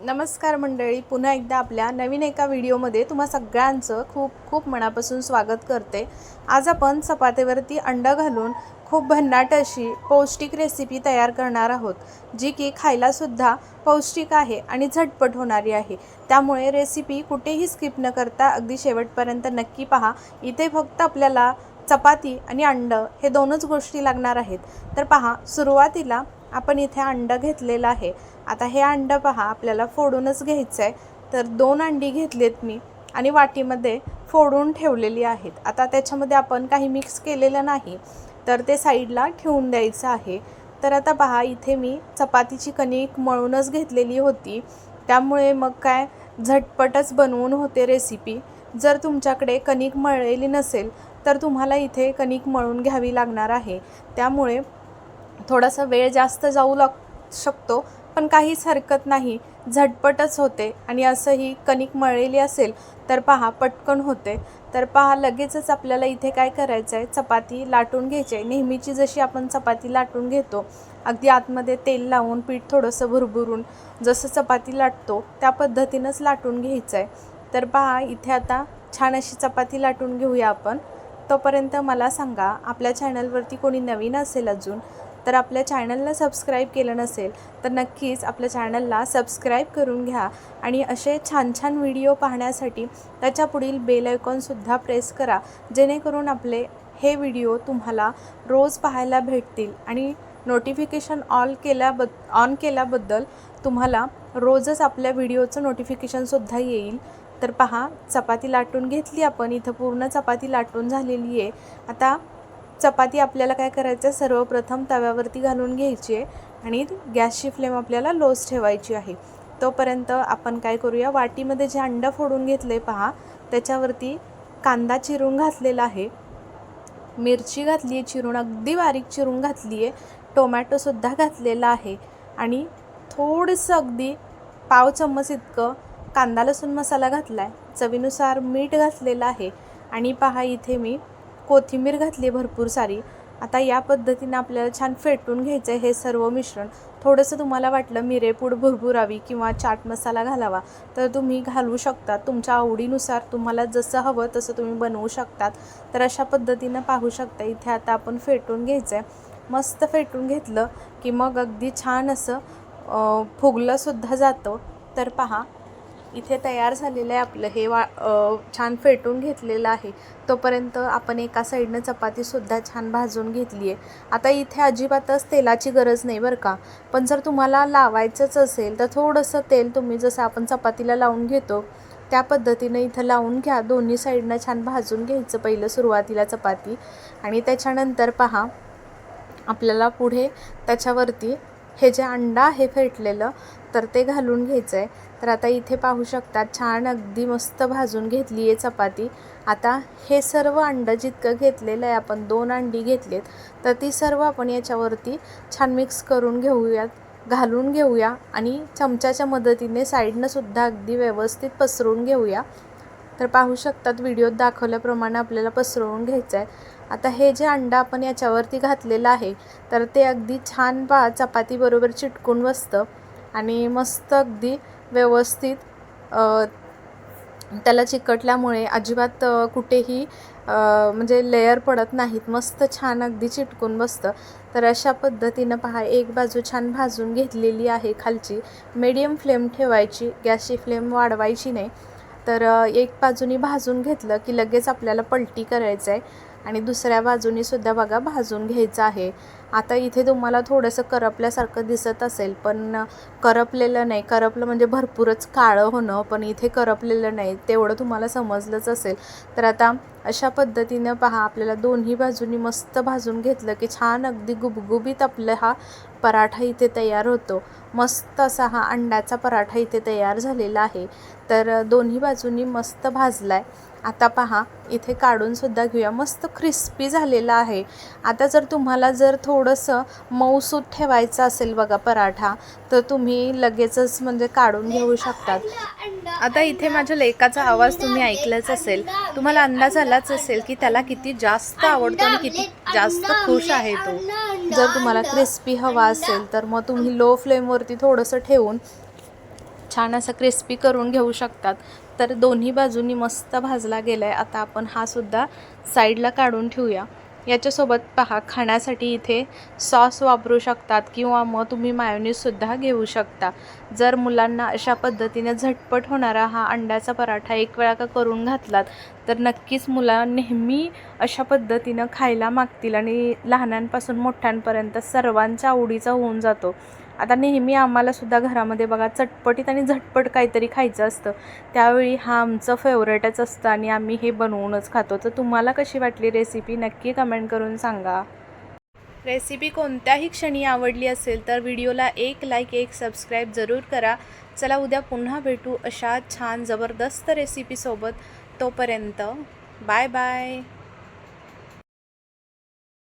नमस्कार मंडळी पुन्हा एकदा आपल्या नवीन एका व्हिडिओमध्ये तुम्हा सगळ्यांचं खूप खूप मनापासून स्वागत करते. आज आपण चपातीवरती अंडं घालून खूप भन्नाट अशी पौष्टिक रेसिपी तयार करणार आहोत जी की खायलासुद्धा पौष्टिक आहे आणि झटपट होणारी आहे. त्यामुळे रेसिपी कुठेही स्किप न करता अगदी शेवटपर्यंत नक्की पहा. इथे फक्त आपल्याला चपाती आणि अंडं हे दोनच गोष्टी लागणार आहेत. तर पहा सुरुवातीला आपण इथे अंडं घेतलेलं आहे. आता हे अंडं पहा आपल्याला फोडूनच घ्यायचं आहे तर दोन अंडी घेतलीत मी आणि वाटीमध्ये फोडून ठेवलेली आहेत. आता त्याच्यामध्ये आपण काही मिक्स केलेलं नाही तर ते साईडला ठेवून द्यायचं आहे. तर आता पहा इथे मी चपातीची कणिक मळूनच घेतलेली होती. त्यामुळे मग काय झटपटच बनवून होते रेसिपी. जर तुमच्याकडे कणिक मळलेली नसेल तर तुम्हाला इथे कणिक मळून घ्यावी लागणार आहे. त्यामुळे थोडासा वेळ जास्त जाऊ लाग शकतो पण काहीच हरकत नाही. झटपटच होते. आणि असंही कणिक मळलेली असेल तर पहा पटकन होते. तर पहा लगेचच आपल्याला इथे काय करायचं आहे चपाती लाटून घ्यायची आहे नेहमीची जशी आपण चपाती लाटून घेतो अगदी आतमध्ये तेल लावून पीठ थोडंसं भुरभुरून जसं चपाती लाटतो त्या पद्धतीनंच लाटून घ्यायचं आहे तर पहा इथे आता छान अशी चपाती लाटून घेऊया आपण. तोपर्यंत मला सांगा आपल्या चॅनलवरती कोणी नवीन असेल अजून तर आपल्या चॅनलला सबस्क्राईब केलं नसेल तर नक्कीच आपल्या चॅनलला सबस्क्राईब करून घ्या आणि असे छान छान व्हिडिओ पाहण्यासाठी त्याच्या पुढील बेल आयकॉनसुद्धा प्रेस करा जेणेकरून आपले हे व्हिडिओ तुम्हाला रोज पाहायला भेटतील आणि नोटिफिकेशन ऑल केल्याब ऑन केल्याबद्दल तुम्हाला रोजच आपल्या व्हिडिओचं नोटिफिकेशनसुद्धा येईल. तर पहा चपाती लाटून घेतली आपण इथं पूर्ण चपाती लाटून झालेली आहे. आता चपाती आपल्याला काय करायचं आहे सर्वप्रथम तव्यावरती घालून घ्यायची आहे आणि गॅसची फ्लेम आपल्याला लोच ठेवायची आहे. तोपर्यंत आपण काय करूया वाटीमध्ये जे अंडं फोडून घेतलं आहे पहा त्याच्यावरती कांदा चिरून घातलेला आहे. मिरची घातली आहे चिरून अगदी बारीक चिरून घातली आहे. टोमॅटोसुद्धा घातलेला आहे. आणि थोडंसं अगदी पाव चम्मच इतकं कांदा लसूण मसाला घातला आहे चवीनुसार मीठ घातलेलं आहे. आणि पहा इथे मी कोथिंबीर घातली भरपूर सारी. आता या पद्धतीनं आपल्याला छान फेटून घ्यायचं आहे हे सर्व मिश्रण. थोडंसं तुम्हाला वाटलं मिरेपूड भरभुरावी किंवा चाट मसाला घालावा तर तुम्ही घालू शकता. तुमच्या आवडीनुसार तुम्हाला जसं हवं तसं तुम्ही बनवू शकतात. तर अशा पद्धतीनं पाहू शकता. इथे आता आपण फेटून घ्यायचं आहे मस्त फेटून घेतलं की मग अगदी छान असं फुगलंसुद्धा जातं. तर पहा इथे तयार झालेलं आहे आपलं. हे वा छान फेटून घेतलेलं आहे. तोपर्यंत आपण एका साईडनं चपातीसुद्धा छान भाजून घेतली आहे आता इथे अजिबातच तेलाची गरज नाही बरं का. पण जर तुम्हाला लावायचंच असेल तर थोडंसं तेल तुम्ही जसं आपण चपातीला लावून घेतो त्या पद्धतीनं इथं लावून घ्या. दोन्ही साईडनं छान भाजून घ्यायचं पहिलं सुरुवातीला चपाती. आणि त्याच्यानंतर पहा आपल्याला पुढे त्याच्यावरती हे जे अंडा आहे फेटलेलं तर ते घालून घ्यायचं आहे तर आता इथे पाहू शकता छान अगदी मस्त भाजून घेतली आहे चपाती. आता हे सर्व अंडं जितकं घेतलेलं आहे आपण दोन अंडी घेतलेत तर ती सर्व आपण याच्यावरती छान मिक्स करून घेऊयात घालून घेऊया आणि चमच्याच्या मदतीने साईडनंसुद्धा अगदी व्यवस्थित पसरून घेऊया. तर पाहू शकतात व्हिडिओत दाखवल्याप्रमाणे आपल्याला पसरवून घ्यायचं आहे आता हे जे अंडं आपण याच्यावरती घातलेलं आहे तर ते अगदी छान पा चपातीबरोबर चिटकून बसतं आणि मस्त अगदी व्यवस्थित त्याला चिकटल्यामुळे अजिबात कुठेही म्हणजे लेयर पडत नाहीत. मस्त छान अगदी चिटकून बसतं. तर अशा पद्धतीनं पहा एक बाजू छान भाजून घेतलेली आहे खालची. मीडियम फ्लेम ठेवायची गॅसची फ्लेम वाढवायची नाही. तर एक बाजूनी भाजून घेतलं की लगेच आपल्याला पलटी करायचं आहे आणि दुसऱ्या बाजूनी सुद्धा बघा भाजून घ्यायचं आहे. आता इथे तुम्हाला थोडंसं करपल्यासारखं दिसत असेल पण करपलेलं नाही. करपलं म्हणजे भरपूरच काळं होणं पण इथे करपलेलं नाही. तेवढं तुम्हाला समजलंच असेल. तर आता अशा पद्धतीनं पहा आपल्याला दोन्ही बाजूनी मस्त भाजून घेतलं की छान अगदी गुबगुबीत आपलं हा पराठा इथे तयार होतो. मस्त असा हा अंड्याचा पराठा इथे तयार झालेला आहे. तर दोन्ही बाजूनी मस्त भाजला आहे आता पहा इथे काढूनसुद्धा घेऊया. मस्त क्रिस्पी झालेला आहे. आता जर तुम्हाला जर थोडंसं मऊसूत ठेवायचं असेल बघा पराठा तर तुम्ही लगेचच म्हणजे काढून घेऊ शकतात. आता इथे माझ्या लेकाचा आवाज तुम्ही ऐकलाच असेल. तुम्हाला अंदाज आलाच असेल की त्याला किती जास्त आवडतो आणि किती जास्त खुश आहे तो. जर तुम्हाला क्रिस्पी हवा असेल तर मग तुम्ही लो फ्लेमवरती थोडंसं ठेवून छान असं क्रिस्पी करून घेऊ शकतात. तर दोन्ही बाजूनी मस्त भाजला गेला आहे आता आपण हा सुद्धा साईडला काढून ठेवूया. याच्यासोबत पहा खाण्यासाठी इथे सॉस वापरू शकतात किंवा मग तुम्ही मायोनीजसुद्धा घेऊ शकता. जर मुलांना अशा पद्धतीने झटपट होणारा हा अंड्याचा पराठा एक वेळा का करून घातलात तर नक्कीच मुलं नेहमी अशा पद्धतीनं खायला मागतील आणि लहानांपासून मोठ्यांपर्यंत सर्वांच्या आवडीचा होऊन जातो. आता नेहमी आम्हालासुद्धा घरामध्ये बघा चटपटीत आणि झटपट काहीतरी खायचं असतं. त्यावेळी हा आमचं फेवरेटच असतं आणि आम्ही हे बनवूनच खातो. तर तुम्हाला कशी वाटली रेसिपी नक्की कमेंट करून सांगा. रेसिपी कोणत्याही क्षणी आवडली असेल तर व्हिडिओला एक लाईक एक सबस्क्राईब जरूर करा. चला उद्या पुन्हा भेटू अशा छान जबरदस्त रेसिपीसोबत तोपर्यंत बाय बाय